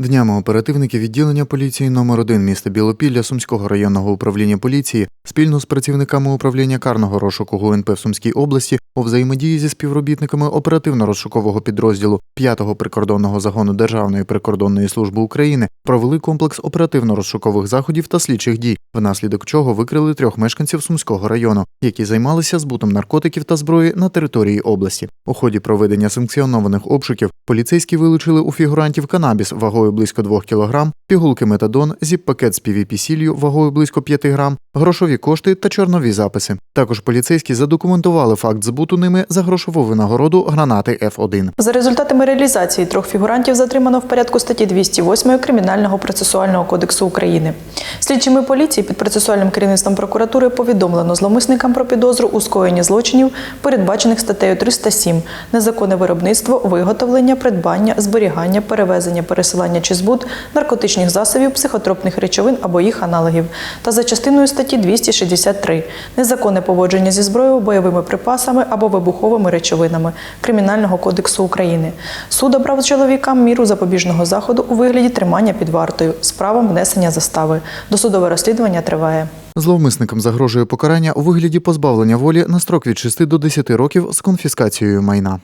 Днями оперативники відділення поліції номер 1 міста Білопілля Сумського районного управління поліції спільно з працівниками управління карного розшуку ГУНП в Сумській області у взаємодії зі співробітниками оперативно-розшукового підрозділу 5-го прикордонного загону Державної прикордонної служби України провели комплекс оперативно-розшукових заходів та слідчих дій, внаслідок чого викрили трьох мешканців Сумського району, які займалися збутом наркотиків та зброї на території області. У ході проведення санкціонованих обшуків поліцейські вилучили у фігурантів канабіс вагою близько 2 кг, пігулки метадон, зіп-пакет з PVP-сіллю вагою близько 5 грам, грошові кошти та чорнові записи. Також поліцейські задокументували факт збуту ними за грошову винагороду гранати F1. За результатами реалізації трьох фігурантів затримано в порядку статті 208 Кримінального процесуального кодексу України. Слідчими поліції під процесуальним керівництвом прокуратури повідомлено зловмисникам про підозру у скоєнні злочинів, передбачених статтею 307 незаконне виробництво, виготовлення, придбання, зберігання, перевезення, пересилання чи збут наркотичних засобів, психотропних речовин або їх аналогів, та за частиною статті 263 незаконне поводження зі зброєю, бойовими припасами або вибуховими речовинами Кримінального кодексу України. Суд обрав чоловікам міру запобіжного заходу у вигляді тримання під вартою з правом внесення застави. Досудове розслідування триває. Зловмисникам загрожує покарання у вигляді позбавлення волі на строк від 6 до 10 років з конфіскацією майна.